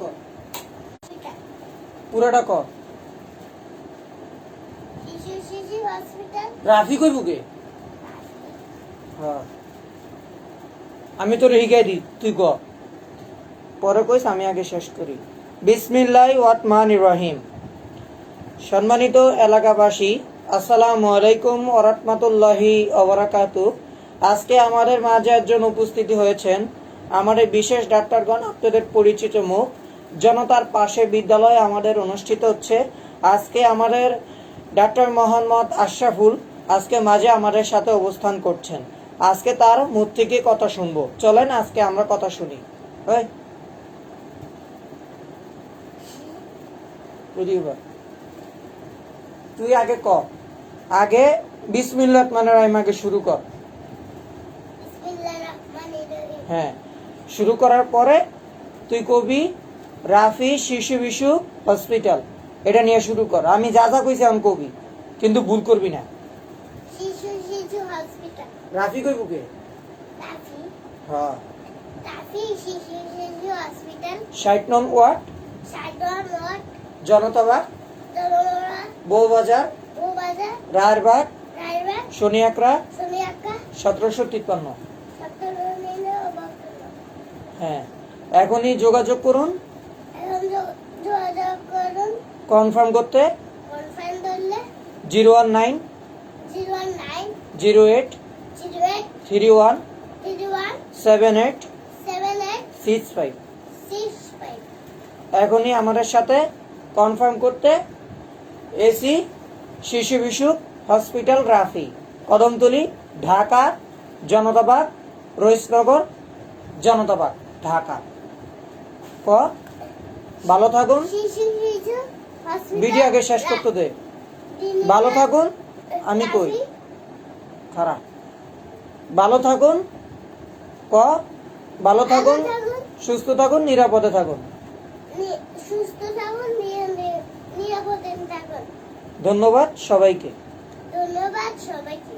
কর। পুরোটা কর। বুকে হ্যাঁ। আমি তোর শিখাই দি তুই ক। পরে কইস, আমি আগে শেষ করি। বিসমিল্লাহ ওয়াতমান রহিম। সম্মানিত এলাকাবাসী, আসসালামু আলাইকুম ওরহমাতুল্লাহি ওবরাকাতু আজকে আমাদের মাঝে একজন উপস্থিতি হয়েছেন আমাদের বিশেষ ডাক্তারগণ আপনাদের পরিচিত মুখ জনতার পাশে বিদ্যালয়ে আমাদের অনুষ্ঠিত হচ্ছে। আজকে আমাদের ডাক্তার মোহাম্মদ আশরাফুল আজকে মাঝে আমাদের সাথে অবস্থান করছেন। আজকে তার মুখ থেকে কথা শুনব। চলেন আজকে আমরা কথা শুনি। তুই আগে ক। আগে বিসমিল্লাহ মানে রাহিম আগে শুরু কর। হ্যাঁ। শুরু করার পরে তুই কবি রাফি শিশু বিশু হসপিটাল এটা নিয়ে শুরু কর। আমি যা যা কইছি আমি কবি কিন্তু ভুল করবি না। শিশু শিশু হসপিটাল রাফি কই বুকে রাফি। হ্যাঁ। রাফি শিশু শিশু হসপিটাল 60 নং ওয়ার্ড। 60 নং ওয়ার্ড। জনতাবাগ। জনতাবাগ। বউবাজার। বউবাজার। রায়েরবাগ। রায়েরবাগ। সোনিয়াকরা সোনিয়াকরা 1753 হ্যাঁ। এখনই যোগাযোগ করুন। কনফার্ম করতে। Zero one nine. Zero eight. Three one. Seven eight. Six five. Six five. এখনই আমাদের সাথে কনফার্ম করতে। এসি শিশু বিশু হসপিটাল রাফি কদমতলি ঢাকা জনতাবাগ রইসনগর জনতাবাগ। ঢাকা। ক? ভালো থাকুন। শিশু শিশু ভিডিও আগে শেষ করতে দে। ভালো থাকুন, আমি কই? খারাপ ভালো থাকুন, ক? ভালো থাকুন সুস্থ থাকুন নিরাপদে থাকুন, সুস্থ থাকুন, নিরাপদে থাকুন। ধন্যবাদ সবাইকে। ধন্যবাদ সবাইকে।